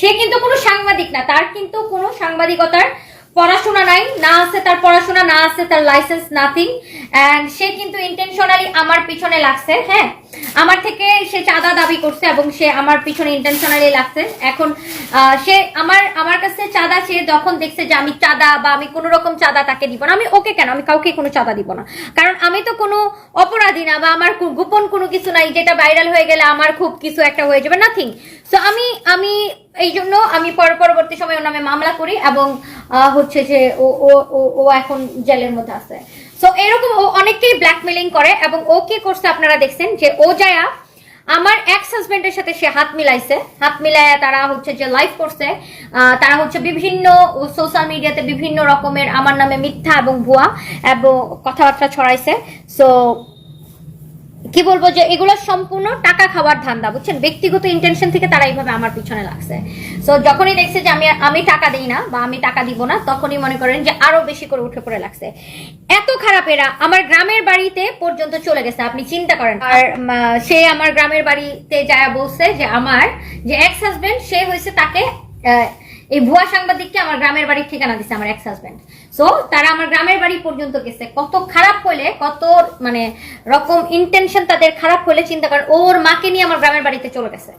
সে কিন্তু কোনো সাংবাদিক না, তার কিন্তু কোনো সাংবাদিকতার পড়াশোনা নাই, না আছে তার পড়াশোনা, না আছে তার লাইসেন্স নাথিং অ্যান্ড সে কিন্তু ইন্টেনশনালি আমার পিছনে লাগছে হ্যাঁ? আমার থেকে সে চাঁদা দাবি করছে এবং সে আমার পিছনে ইন্টেনশনালি লাগছে। এখন সে আমার আমার কাছে চাঁদা, সে যখন দেখছে যে আমি চাঁদা বা আমি কোনো রকম চাঁদা তাকে দিব না, আমি ওকে কেন? আমি কাউকে কোনো চাঁদা দিব না। কারণ আমি তো কোনো অপরাধী না বা আমার গোপন কোনো কিছু নাই, যেটা ভাইরাল হয়ে গেলে আমার খুব কিছু একটা হয়ে যাবে নাথিং সো আমি আমি এই জন্য আমি পর পরবর্তী সময় ওর নামে মামলা করি এবং হচ্ছে যে ও ও, ও- এখন জেলের মধ্যে আছে। সো এরকম ও অনেককেই ব্ল্যাকমেলিং করে এবং ও কি করছে আপনারা দেখছেন যে ও যায়া আমার এক্স হাজবেন্ডের সাথে সে হাত মিলাইছে। হাত মিলাইয়া তারা হচ্ছে যে লাইভ করছে। তারা হচ্ছে বিভিন্ন সোশ্যাল মিডিয়াতে বিভিন্ন রকমের আমার নামে মিথ্যা এবং ভুয়া এবং কথাবার্তা ছড়াইছে। সো কি বলব যে এগুলো সম্পূর্ণ টাকা খাওয়ার ধান্দা, বুঝছেন? ব্যক্তিগত ইন্টেনশন থেকে তারা এইভাবে আমার পিছনে লাগছে। সো যখনই দেখছে যে আমি আমি টাকা দিই না বা আমি টাকা দিব না, তখনই মনে করেন যে আরও বেশি করে উঠে পড়ে লাগছে। এত খারাপ এরা আমার গ্রামের বাড়িতে পর্যন্ত চলে গেছে, আপনি চিন্তা করেন। আর সে আমার গ্রামের বাড়িতে যায় বলছে যে আমার যে এক্স হাজবেন্ড সে হয়েছে তাকে এই ভুয়া সাংবাদিককে আমার গ্রামের বাড়ির ঠিকানা দিছে আমার এক্স হাজব্যান্ড সো তারা আমার গ্রামের বাড়ি পর্যন্ত গেছে। কত খারাপ হলে কত মানে রকম ইন্টেনশন তাদের খারাপ হলে চিন্তা করেন ওর মাকে নিয়ে আমার গ্রামের বাড়িতে চলে গেছে।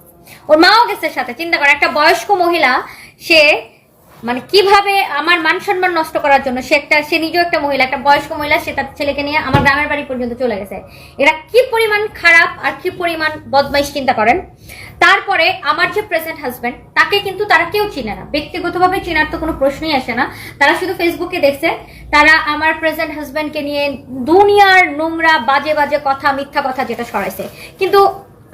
ওর মাও গেছে সাথে। চিন্তা করেন একটা বয়স্ক মহিলা, সে মানে কীভাবে আমার মান সম্মান নষ্ট করার জন্য সে একটা সে নিজেও একটা মহিলা, একটা বয়স্ক মহিলা, সে তার ছেলেকে নিয়ে আমার গ্রামের বাড়ি পর্যন্ত চলে গেছে। এরা কি পরিমাণ খারাপ আর কি পরিমাণ বদমাইশ চিন্তা করেন? তারপরে আমার যে প্রেজেন্ট হাজবেন্ড তাকে কিন্তু তারা কেউ চিনে না। ব্যক্তিগতভাবে চেনার তো কোনো প্রশ্নই আসে না। তারা শুধু ফেসবুকে দেখছে। তারা আমার প্রেজেন্ট হাজবেন্ডকে নিয়ে দুনিয়ার নোংরা, বাজে বাজে কথা, মিথ্যা কথা যেটা ছড়াইছে। কিন্তু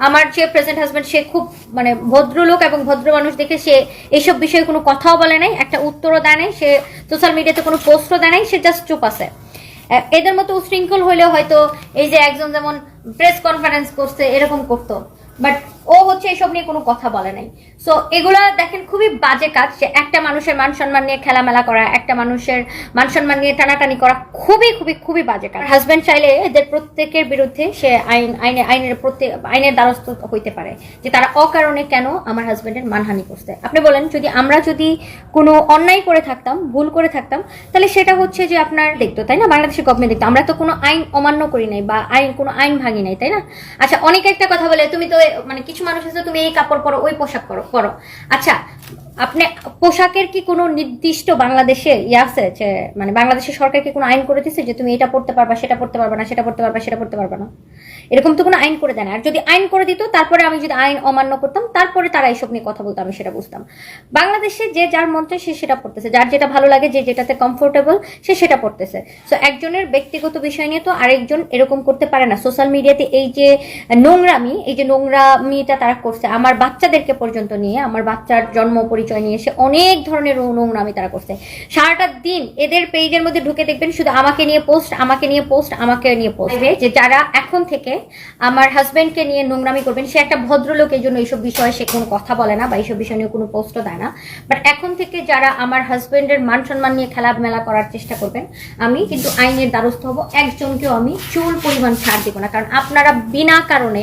আমার যে প্রেজেন্ট হাজব্যান্ড সে খুব মানে ভদ্রলোক এবং ভদ্র মানুষ দেখে সে এইসব বিষয়ে কোনো কথাও বলে নাই, একটা উত্তরও দেয় নাই, সে সোশ্যাল মিডিয়াতে কোনো পোস্টও দেয় নাই, সে জাস্ট চুপ আছে। এদের মতো উশৃঙ্খল হলেও হয়তো এই যে একজন যেমন প্রেস কনফারেন্স করছে, এরকম করতো। বাট ও হচ্ছে এসব নিয়ে কোনো কথা বলে নাই। সো এগুলা দেখেন খুবই বাজে কাজ যে একটা মানুষের মান সম্মান নিয়ে খেলামেলা করা, একটা মানুষের মান সম্মান নিয়ে টানাটানি করা খুবই খুবই খুবই বাজে কাজ। হাজব্যান্ড চাইলে এদের প্রত্যেকের বিরুদ্ধে সে আইন আইনে আইনের প্রত্যেক আইনের দ্বারস্থ হইতে পারে যে তারা অকারণে কেন আমার হাজব্যান্ডের মানহানি করছে। আপনি বলেন, যদি আমরা যদি কোনো অন্যায় করে থাকতাম, ভুল করে থাকতাম, তাহলে সেটা হচ্ছে যে আপনার দেখতো তাই না? বাংলাদেশের গভর্নমেন্ট দেখতো আমরা তো কোনো আইন অমান্য করি নাই বা আইন, কোনো আইন ভাঙি নাই, তাই না? আচ্ছা অনেকে একটা কথা বলে, তুমি তো মানে কিছু মানুষ আছে, তুমি এই কাপড় পরো, ওই পোশাক পরো পরো। আচ্ছা আপনি, পোশাকের কি কোনো নির্দিষ্ট বাংলাদেশে ইয়ে আছে যে মানে বাংলাদেশের সরকার কি কোনো আইন করে দিচ্ছে যে তুমি এটা পড়তে পারবা, সেটা পড়তে পারবা না, সেটা পড়তে পারবা, সেটা পড়তে পারবা না? এরকম তো কোনো আইন করে দেয় না। আর যদি আইন করে দিত, তারপরে আমি যদি আইন অমান্য করতাম, তারপরে তারা এইসব নিয়ে কথা বলতো, আমি সেটা বুঝতাম। বাংলাদেশে যে যার মন চায় সে সেটা পড়তেছে। যার যেটা ভালো লাগে, যে যেটাতে কমফোর্টেবল সে সেটা পড়তেছে। সো একজনের ব্যক্তিগত বিষয় নিয়ে তো আরেকজন এরকম করতে পারে না। সোশ্যাল মিডিয়াতে এই যে নোংরামি, এই যে নোংরামিটা তারা করছে, আমার বাচ্চাদেরকে পর্যন্ত নিয়ে, আমার বাচ্চার জন্ম পরিচয় নিয়ে এসে অনেক ধরনের নোংরামি তারা করছে। সারাটা দিন এদের পেজের মধ্যে ঢুকে দেখবেন, শুধু আমাকে নিয়ে পোস্ট আমাকে নিয়ে পোস্ট আমাকে নিয়ে পোস্ট যে যারা এখন থেকে আমার হাজব্যান্ডকে নিয়ে নোংরামি করবেন। সে একটা ভদ্রলোক, এই জন্য এইসব বিষয়ে সে কোনো কথা বলে না বা এইসব বিষয় নিয়ে কোনো পোস্টও দেয় না। বাট এখন থেকে যারা আমার হাজব্যান্ডের মান সম্মান নিয়ে খেলামেলা করার চেষ্টা করবেন, আমি কিন্তু আইনের দ্বারস্থ হব। একজনকেও আমি চুল পরিমাণ ছাড় দেবো না। কারণ আপনারা বিনা কারণে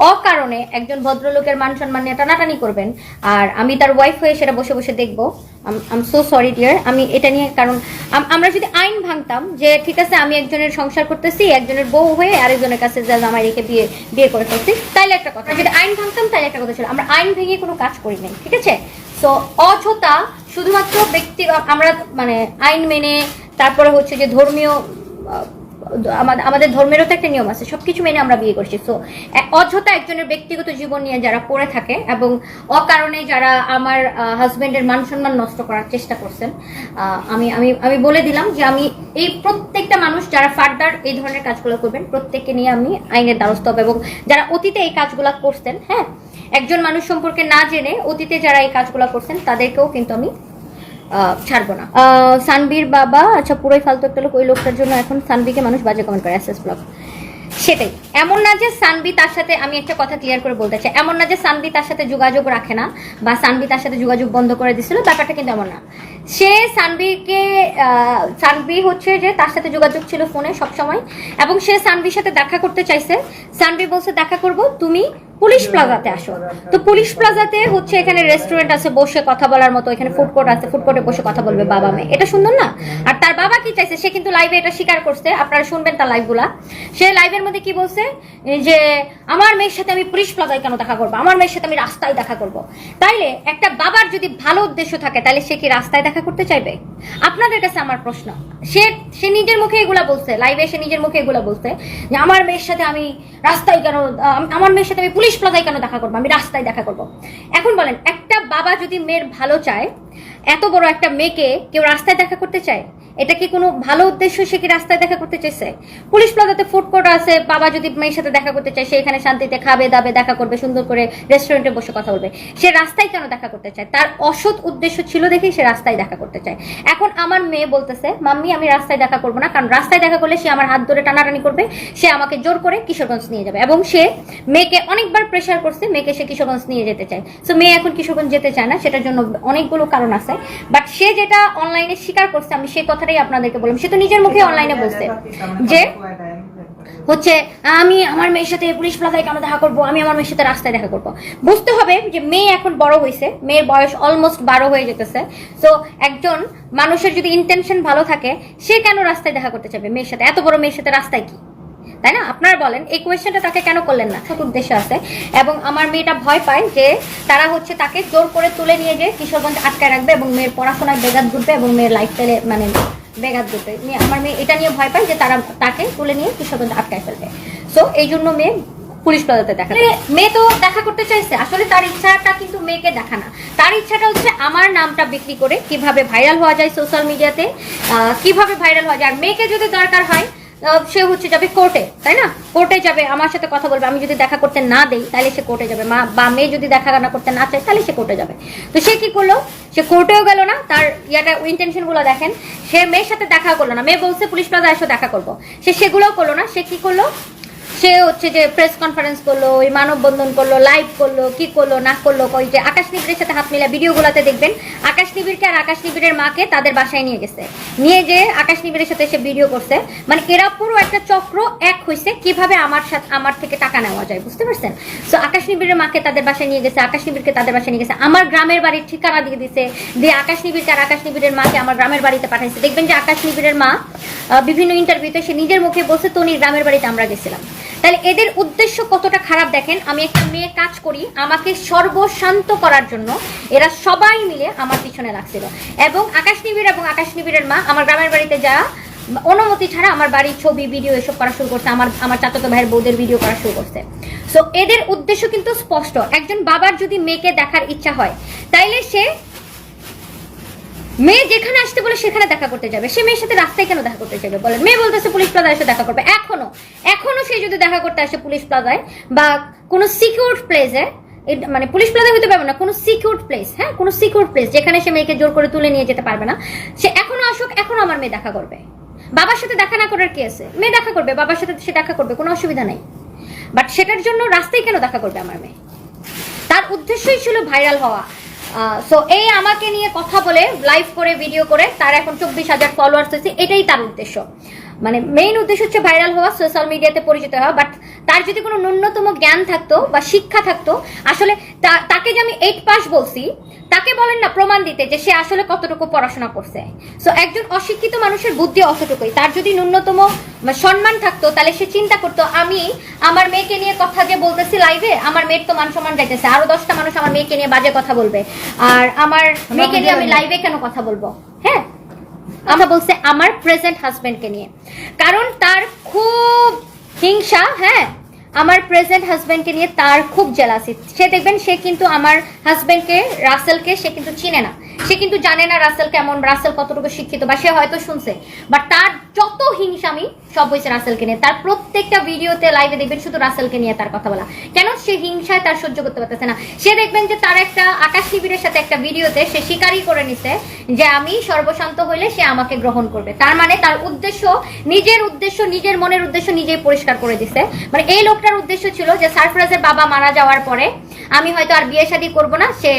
অকারণে একজন ভদ্রলোকের মান সম্মান নিয়ে টানাটানি করবেন। আর আমি তার ওয়াইফ হয়ে সেটা বসে বসে দেখব। আম সো সরি ডিয়ার আমি এটা নিয়ে কারণ আম- আমরা যদি আইন ভাঙতাম যে, ঠিক আছে, আমি একজনের সংসার করতেছি, একজনের বউ হয়ে আরেকজনের কাছে যা জামাই রেখে বিয়ে বিয়ে করে ফেলছি, তাইলে একটা কথা। যদি আইন ভাঙতাম, তাইলে একটা কথা ছিল। আমরা আইন ভেঙে কোনো কাজ করি নাই, ঠিক আছে? সো অযথা শুধুমাত্র ব্যক্তি, আমরা মানে আইন মেনে, তারপরে হচ্ছে যে ধর্মীয় আমাদের ধর্মেরও তো একটা নিয়ম আছে, সবকিছু মেনে আমরা বিয়ে করছি। সো অযথা একজনের ব্যক্তিগত জীবন নিয়ে যারা পড়ে থাকে এবং অকারণে যারা আমার হাজবেন্ডের মান সম্মান নষ্ট করার চেষ্টা করছেন আমি আমি আমি বলে দিলাম যে আমি এই প্রত্যেকটা মানুষ যারা ফার্দার এই ধরনের কাজগুলো করবেন, প্রত্যেককে নিয়ে আমি আইনের দ্বারস্থ হব এবং যারা অতীতে এই কাজগুলো করছেন হ্যাঁ একজন মানুষ সম্পর্কে না জেনে অতীতে যারা এই কাজগুলো করছেন, তাদেরকেও কিন্তু আমি ছাড়বো না। সানবির বাবা আচ্ছা পুরোই ফালতু একটা লোক, ওই লোকটার জন্য এখন সানবিকে মানুষ বাজে কমেন্ট করে এসএস ব্লগ সেটাই। এমন না যে সানবি তার সাথে, আমি একটা কথা ক্লিয়ার করে বলতে চাই, এমন না যে সানবি তার সাথে যোগাযোগ রাখে না, বা সানবি তার সাথে যোগাযোগ বন্ধ করে দিছিল ব্যাপারটা কিন্তু এমন না। সে সানভিকে সানভি হচ্ছে যে তার সাথে যোগাযোগ ছিল ফোনে সব সময় এবং সে সানভির সাথে দেখা করতে চাইছে। সানভি বলছে, দেখা করব, তুমি পুলিশ প্লাজাতে আসো। তো পুলিশ প্লাজাতে হচ্ছে এখানে রেস্টুরেন্ট আছে, বসে কথা বলার মতো, এখানে ফুড কোর্ট আছে ফুড কোর্টে বসে কথা বলবে বাবা মেয়ে। এটা সুন্দর না? আর তার বাবা কি চাইছে, সে কিন্তু লাইভে এটা স্বীকার করছে, আপনারা শুনবেন তার লাইভগুলা সে লাইভের মধ্যে কি বলছে যে, আমার মেয়ের সাথে আমি পুলিশ প্লাজায় কেন দেখা করব? আমার মেয়ের সাথে আমি রাস্তায় দেখা করব? তাইলে একটা বাবার যদি ভালো উদ্দেশ্য থাকে তাহলে সে কি রাস্তায় দেখা করতে চাইবে? আপনাদের কাছে আমার প্রশ্ন। সে সে নিজের মুখে এগুলা বলছে লাইভে সে নিজের মুখে এগুলা বলছে যে আমার মেয়ের সাথে আমি রাস্তায় কেন আমার মেয়ের সাথে আমি পুলিশ প্লাজায় কেন দেখা করব? আমি রাস্তায় দেখা করব। এখন বলেন, একটা বাবা যদি মেয়ের ভালো চায়, এত বড় একটা মেয়েকে কেউ রাস্তায় দেখা করতে চায়? এটা কি কোনো ভালো উদ্দেশ্য? সে কি রাস্তায় দেখা করতে চাইছে? পুলিশ প্লাজাতে ফুড কোর্ট আছে, বাবা যদি মেয়ের সাথে দেখা করতে চায়, সে এখানে শান্তিতে খাবে, দাবে, দেখা করবে, সুন্দর করে রেস্টুরেন্টে বসে কথা বলবে। সে রাস্তায় কেন দেখা করতে চায়? তার অসৎ উদ্দেশ্য ছিল দেখেই সে রাস্তায় দেখা করতে চায়। এখন আমার মেয়ে বলতেছে, মাম্মি, আমি রাস্তায় দেখা করব না, কারণ রাস্তায় দেখা করলে সে আমার হাত ধরে টানাটানি করবে, সে আমাকে জোর করে কিশোরগঞ্জ নিয়ে যাবে। এবং সে মেয়েকে অনেকবার প্রেশার করছে, মেয়েকে সে কিশোরগঞ্জ নিয়ে যেতে চায়। সো মেয়ে এখন কিশোরগঞ্জ যেতে চায় না, সেটার জন্য অনেকগুলো কারণ আছে। বাট সে যেটা অনলাইনে স্বীকার করছে, আমি সেই কথাটাই আপনাদেরকে বললাম। সে তো নিজের মুখে অনলাইনে বলছে যে হচ্ছে, আমি আমার মেয়ের সাথে পুলিশ প্লাজায় কেন দেখা করব? আমি আমার মেয়ের সাথে রাস্তায় দেখা করব। বুঝতে হবে যে মেয়ে এখন বড় হয়েছে মেয়ের বয়স অলমোস্ট বারো হয়ে যেতেছে। তো একজন মানুষের যদি ইন্টেনশন ভালো থাকে, সে কেন রাস্তায় দেখা করতে চাইবে মেয়ের সাথে? এত বড় মেয়ের সাথে রাস্তায় কি? তাই না? আপনারা বলেন, এই কোয়েশ্চেনটা তাকে কেন করলেন না? উদ্দেশ্য আছে। এবং আমার মেয়েটা ভয় পায় যে তারা হচ্ছে তাকে জোর করে তুলে নিয়ে যে কিশোরগঞ্জ আটকায় রাখবে এবং মেয়ের পড়াশোনায় বেগাত ঘুরবে এবং মেয়ের লাইফস্টাইলে মানে বেগাত ঘুরবে। আমার মেয়ে এটা নিয়ে ভয় পায় যে তারা তাকে তুলে নিয়ে কিশোরগঞ্জ আটকায় ফেলবে। সো এই জন্য মেয়ে পুলিশ প্লাজাতে দেখা মেয়ে তো দেখা করতে চাইছে। আসলে তার ইচ্ছাটা কিন্তু মেয়েকে দেখা না। তার ইচ্ছাটা হচ্ছে আমার নামটা বিক্রি করে কীভাবে ভাইরাল হওয়া যায় সোশ্যাল মিডিয়াতে কীভাবে ভাইরাল হওয়া যায়। আর মেয়েকে যদি দরকার হয় সে হচ্ছে যাবে কোর্টে তাই না? কোর্টে যাবে, আমার সাথে কথা বলবে, আমি যদি দেখা করতে না দেই, তাহলে সে কোর্টে যাবে। মা বা মেয়ে যদি দেখা না করতে না চায়, তাহলে সে কোর্টে যাবে। তো সে কি করল? সে কোর্টেও গেল না, তার ইয়াটা ইন্টেনশনগুলো দেখেন। সে মেয়ের সাথে দেখা করল না। মেয়ে বলছে, পুলিশ প্লাজা এসে, দেখা করব। সে সেগুলোও করল না। সে কি করল? সে হচ্ছে যে প্রেস কনফারেন্স করল, ওই মানববন্ধন করল লাইভ করল, কি করল, না করল ওই যে আকাশ নিবিড়ের সাথে হাত মিলা ভিডিওগুলোতে দেখবেন, আকাশ নিবিড়কে আর আকাশ নিবিড়ের মাকে তাদের বাসায় নিয়ে গেছে। নিয়ে যে আকাশ নিবিড়ের সাথে সে ভিডিও করছে। মানে এরা পুরো একটা চক্র এক হয়েছে কীভাবে আমার সাথে, আমার থেকে টাকা নেওয়া যায়, বুঝতে পারছেন? সো আকাশ নিবিড়ের মাকে তাদের বাসায় নিয়ে গেছে, আকাশ নিবিড়কে তাদের বাসায় নিয়ে গেছে। আমার গ্রামের বাড়ির ঠিকানা দিয়ে দিছে, দিয়ে আকাশ নিবিড়কে আর আকাশ নিবিড়ের মাকে আমার গ্রামের বাড়িতে পাঠাইছে। দেখবেন যে আকাশ নিবিড়ের মা বিভিন্ন ইন্টারভিউতে সে নিজের মুখে বসে তনির গ্রামের বাড়িতে আমরা গেছিলাম। তাহলে এদের উদ্দেশ্য কতটা খারাপ দেখেন? আমি একটা মেয়ে কাজ করি, আমাকে সর্বশান্ত করার জন্য এরা সবাই মিলে আমার পিছনে লাগছিল। এবং আকাশ নিবিড় এবং আকাশ নিবিড়ের মা, আমার গ্রামের বাড়িতে যা অনুমতি ছাড়া আমার বাড়ির ছবি ভিডিও এসব করা শুরু করছে, আমার আমার চাচাতো ভাইয়ের বউদের ভিডিও করা শুরু করছে। সো এদের উদ্দেশ্য কিন্তু স্পষ্ট। একজন বাবার যদি মেয়েকে দেখার ইচ্ছা হয়, তাইলে সে মেয়ে যেখানে আসতে বলে সেখানে দেখা করতে যাবে। সে মেয়ের সাথে রাস্তায় কেন দেখা করতে যাবে বলেন? মেয়ে বলতেছে পুলিশ প্লাজায় এসে দেখা করবে। এখনও এখনও সে যদি দেখা করতে আসে পুলিশ প্লাজায় বা কোনো সিকিউর প্লেসে মানে পুলিশ প্লাজা হতে পারবে না, কোনো সিকিউর প্লেস হ্যাঁ? কোনো সিকিউর প্লেস যেখানে সে মেয়েকে জোর করে তুলে নিয়ে যেতে পারবে না। সে এখনও আসুক, এখনও আমার মেয়ে দেখা করবে। বাবার সাথে দেখা না করার কি আছে? মেয়ে দেখা করবে, বাবার সাথে সে দেখা করবে, কোনো অসুবিধা নেই। বাট সেটার জন্য রাস্তায় কেন দেখা করবে আমার মেয়ে? তার উদ্দেশ্যই ছিল ভাইরাল হওয়া। সো এই আমাকে নিয়ে কথা বলে লাইভ করে ভিডিও করে, তার এখন চব্বিশ হাজার ফলোয়ার্স হয়েছে, এটাই তার উদ্দেশ্য। মানে মেইন উদ্দেশ্য হচ্ছে ভাইরাল হওয়া সোশ্যাল মিডিয়াতে পরিচিত হওয়া বাট তার যদি কোনো ন্যূনতম জ্ঞান থাকতো বা শিক্ষা থাকতো আসলে তাকে যে আমি এইট পাস বলছি তাকে বলেন না প্রমাণ দিতে যে সে আসলে কতটুকু পড়াশোনা করছে। সো একজন অশিক্ষিত মানুষের বুদ্ধি অতটুকুই। তার যদি ন্যূনতম মানে সম্মান থাকতো তাহলে সে চিন্তা করতো আমি আমার মেয়েকে নিয়ে কথা যে বলতেছি লাইভে আমার মেয়ের তো মান সম্মান যাইতেছে। আরও দশটা মানুষ আমার মেয়েকে নিয়ে বাজে কথা বলবে। আর আমার মেয়েকে নিয়ে আমি লাইভে কেন কথা বলব? হ্যাঁ? আমরা বলছে আমার প্রেজেন্ট হাজবেন্ডকে নিয়ে। কারণ তার খুব হিংসা হ্যাঁ আমার প্রেজেন্ট হাজব্যান্ডকে নিয়ে তার খুব জেলাসি সে দেখবেন, সে কিন্তু আমার হাজব্যান্ডকে রাসেলকে সে কিন্তু চিনে না। সে কিন্তু জানে না রাসেল কেমন রাসেল কতটুকু শিক্ষিত, বা সে হয়তো শুনছে। বা তার যত হিংসামি সব হয়েছে রাসেলকে নিয়ে, তার প্রত্যেকটা ভিডিওতে লাইভে দেখবেন শুধু রাসেলকে নিয়ে তার কথা বলা। কেন সে হিংসায় তার সহ্য করতে পারতেছে না? সে দেখবেন যে তার একটা আকাশ শিবিরের সাথে একটা ভিডিওতে সে স্বীকারই করে নিছে যে আমি সর্বশান্ত হইলে সে আমাকে গ্রহণ করবে। তার মানে তার উদ্দেশ্য, নিজের উদ্দেশ্য, নিজের মনের উদ্দেশ্য নিজেই পরিষ্কার করে দিছে। মানে এই লোকটার উদ্দেশ্য ছিল যে সারফরাজের বাবা মারা যাওয়ার পরে আমি হয়তো আর বিয়ে শাদী করব না, সে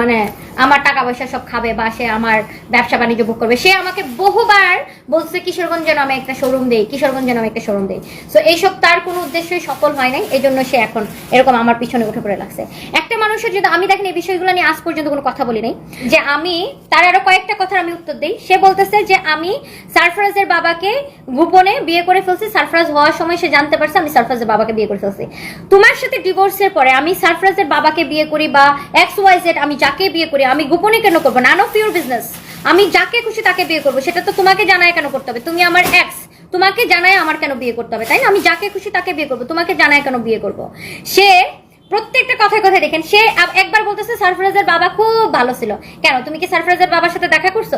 মানে আমার টাকা পয়সা সব খাবে বা সে আমার ব্যবসা বাণিজ্য ভোগ করবে। সে আমাকে বহুবার বলছে, কিশোরগঞ্জ যেন আমি একটা শোরুম দেই, কিশোরগঞ্জ যেন আমি একটা শোরুম দেই। সো এইসব তার কোনো উদ্দেশ্যই সফল হয় নাই এই জন্য সে এখন এরকম আমার পিছনে উঠে পড়ে লাগছে। একটা মানুষের যদি, আমি দেখেন এই বিষয়গুলো নিয়ে আজ পর্যন্ত কোনো কথা বলি নাই, যে আমি, তার আরও কয়েকটা কথার আমি উত্তর দিই। সে বলতেছে যে, আমি সারফরাজের বাবাকে গোপনে বিয়ে করে ফেলছি। সারফরাজ হওয়ার সময় সে জানতে পারছে আমি সারফরাজের বাবাকে বিয়ে করে ফেলছি। তোমার সাথে ডিভোর্সের পরে আমি সারফরাজের বাবাকে বিয়ে করি বা এক্স ওয়াই জেড আমি যাকে বিয়ে করি আমি গোপনে কেন করব? নান অফ ইউর বিজনেস আমি যাকে খুশি তাকে বিয়ে করব। সেটা তো তোমাকে জানায় কেন করতে হবে? তুমি আমার এক্স তোমাকে জানায় আমার কেন বিয়ে করতে হবে, তাই না? আমি যাকে খুশি তাকে বিয়ে করব। তোমাকে জানায় কেন বিয়ে করব? সে প্রত্যেকটা কথায় কথায় দেখেন, সে একবার বলতেছে সারফরাজের বাবা খুব ভালো ছিল। কেন? তুমি কি সারফরাজের বাবার সাথে দেখা করছ?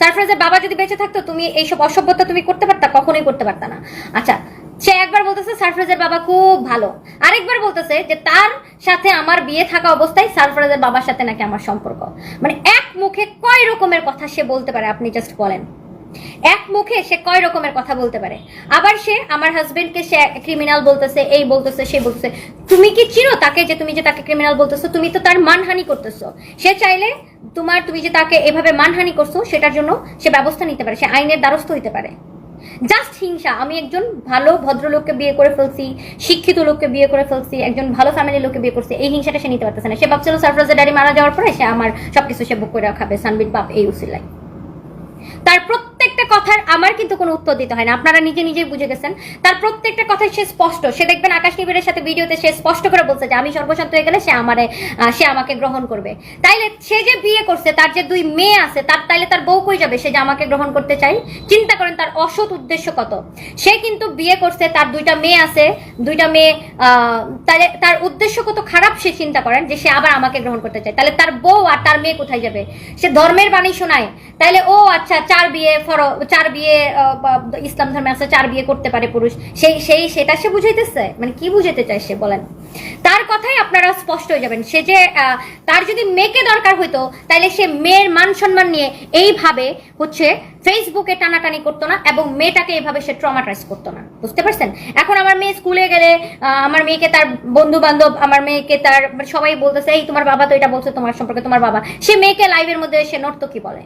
সারফরাজের বাবা যদি বেঁচে থাকতো, তুমি এইসব অসভ্যতা তুমি করতে পারতা? কখনোই করতে পারতা না। আচ্ছা সে একবার বলতেছে সারফরাজের বাবা খুব ভালো। আরেকবার বলতেছে যে, তার সাথে আমার বিয়ে থাকা অবস্থায় সারফরাজের বাবার সাথে নাকি আমার সম্পর্ক। মানে এক মুখে কয় রকমের কথা সে বলতে পারে, আপনি জাস্ট বলেন। এক মুখে সে কয় রকমের কথা বলতে পারে। আবার সে, আমার হাজবেন্ডকে সে ক্রিমিনাল বলতেছে, এই বলতেছে, সে বলতেছে, তুমি কি চিনো তাকে যে, তুমি যে তাকে ক্রিমিনাল বলতেছো? তুমি তো তার মানহানি করতেছো। সে চাইলে, তোমার, তুমি যে তাকে এভাবে মানহানি করছ, সেটার জন্য সে ব্যবস্থা নিতে পারে, সে আইনের দ্বারস্থ হইতে পারে। জাস্ট হিংসা। আমি একজন ভালো ভদ্রলোককে বিয়ে করে ফেলছি, শিক্ষিত লোককে বিয়ে করে ফেলছি, একজন ভালো ফ্যামিলির লোককে বিয়ে করছি, এই হিংসাটা সে নিতে পারতেছে না। সে ভাবছিল সারফরাজের ডাড়ি মারা যাওয়ার পরে সে আমার সবকিছু সে বুক করে খাবে সানবির বাপ এই উসিলাই তার প্রত্যেকটা কথার আমার কিন্তু কোনো উত্তর দিতে হয় না। আপনারা নিজে নিজেই বুঝে গেছেন। তার প্রত্যেকটা কথাই সে স্পষ্ট। সে দেখবেন আকাশ নিবিড়ের সাথে ভিডিওতে সে স্পষ্ট করে বলছে যে, আমি সর্বশান্ত হয়ে গেলে সে আমারে সে আমাকে গ্রহণ করবে। তাইলে সে যে বিয়ে করছে, তার যে দুই মেয়ে আছে, তার তাইলে তার বউ কই যাবে? সে যে আমাকে গ্রহণ করতে চাই? চিন্তা করেন, তার অসৎ উদ্দেশ্য কত? সে কিন্তু বিয়ে করছে, তার দুইটা মেয়ে আছে, দুইটা মেয়ে তাহলে তার উদ্দেশ্য কত খারাপ সে চিন্তা করেন যে, সে আবার আমাকে গ্রহণ করতে চায়। তাহলে তার বউ আর তার মেয়ে কোথায় যাবে? সে ধর্মের বাণী শোনায়। তাহলে ও আচ্ছা চার বিয়ে ফর চার বিয়ে ইসলাম ধর্মে আছে, চার বিয়ে করতে পারে পুরুষ। সেই সেই, সেটা সে বুঝাইতেছে? মানে কি বুঝাইতে চায় সে, বলেন? তার কথাই আপনারা স্পষ্ট হয়ে যাবেন। সে যে তার যদি মেয়েকে দরকার হইতো তাহলে সে মেয়ের মান সম্মান নিয়ে এইভাবে হচ্ছে ফেসবুকে টানাটানি করতো না এবং মেয়েটাকে এইভাবে সে ট্রমাটাইজ করতো না। বুঝতে পারছেন? এখন আমার মেয়ে স্কুলে গেলে আমার মেয়েকে তার বন্ধু বান্ধব আমার মেয়েকে তার মানে সবাই বলতেছে, এই তোমার বাবা তো এটা বলছে, তোমার সম্পর্কে তোমার বাবা। সে মেয়েকে লাইভের মধ্যে সে নর্তকী বলে?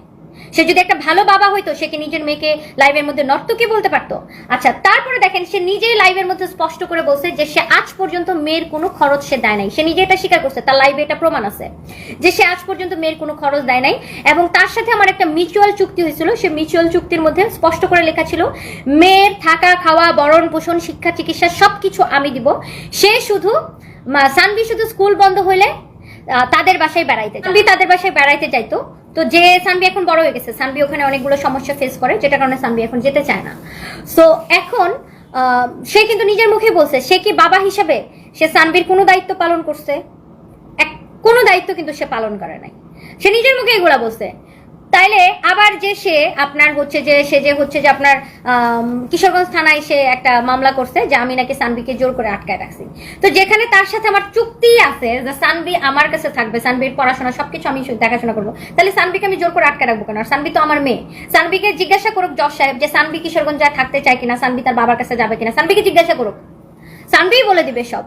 সে যদি একটা ভালো বাবা হইতো, সে কি নিজের মেয়েকে লাইভের মধ্যে নর্তকী বলতে পারতো? আচ্ছা তারপরে দেখেন, সে নিজেই লাইভের মধ্যে স্পষ্ট করে বলছে যে সে আজ পর্যন্ত মেয়ের কোনো খরচ সে দেয় নাই। সে নিজে এটা স্বীকার করছে, তার লাইভে এটা প্রমাণ আছে যে সে আজ পর্যন্ত মেয়ের কোনো খরচ দেয় নাই। এবং তার সাথে আমার একটা মিউচুয়াল চুক্তি হয়েছিল, সে মিউচুয়াল চুক্তির মধ্যে স্পষ্ট করে লেখা ছিল, মেয়ের থাকা, খাওয়া, বরণ, পোষণ, শিক্ষা, চিকিৎসা সবকিছু আমি দিব। সে শুধু সানভি শুধু স্কুল বন্ধ হলে তাদের বাসায় বেড়াইতে তাদের বাসায় বেড়াইতে যাইতো তো যে সানবি এখন বড় হয়ে গেছে, সানবি ওখানে অনেকগুলো সমস্যা ফেস করে, যেটা কারণে সানবি এখন যেতে চায় না। সো এখন সে কিন্তু নিজের মুখে বলছে, সে কি বাবা হিসেবে সে সানবির কোনো দায়িত্ব পালন করছে? এক, কোনো দায়িত্ব কিন্তু সে পালন করে নাই। সে নিজের মুখে এগুলা বলছে। তাইলে আবার যে সে আপনার হচ্ছে যে, সে যে হচ্ছে যে আপনার কিশোরগঞ্জ থানায় সে একটা মামলা করছে যে আমি নাকি সানবিকে জোর করে আটকায় রাখছি। তো যেখানে তার সাথে আমার চুক্তি আছে যে সানবি আমার কাছে থাকবে, সানবির পড়াশোনা সবকিছু আমি দেখাশোনা করব তাহলে সানবিকে আমি জোর করে আটকে রাখব কেন? আর সানবি তো আমার মেয়ে। সানবিকে জিজ্ঞাসা করুক জজ সাহেব যে সানবি কিশোরগঞ্জ থাকতে চায় কিনা, সানবি তার বাবার কাছে যাবে কিনা, সানবিকে জিজ্ঞাসা করুক। সানবি বলে দিবে সব।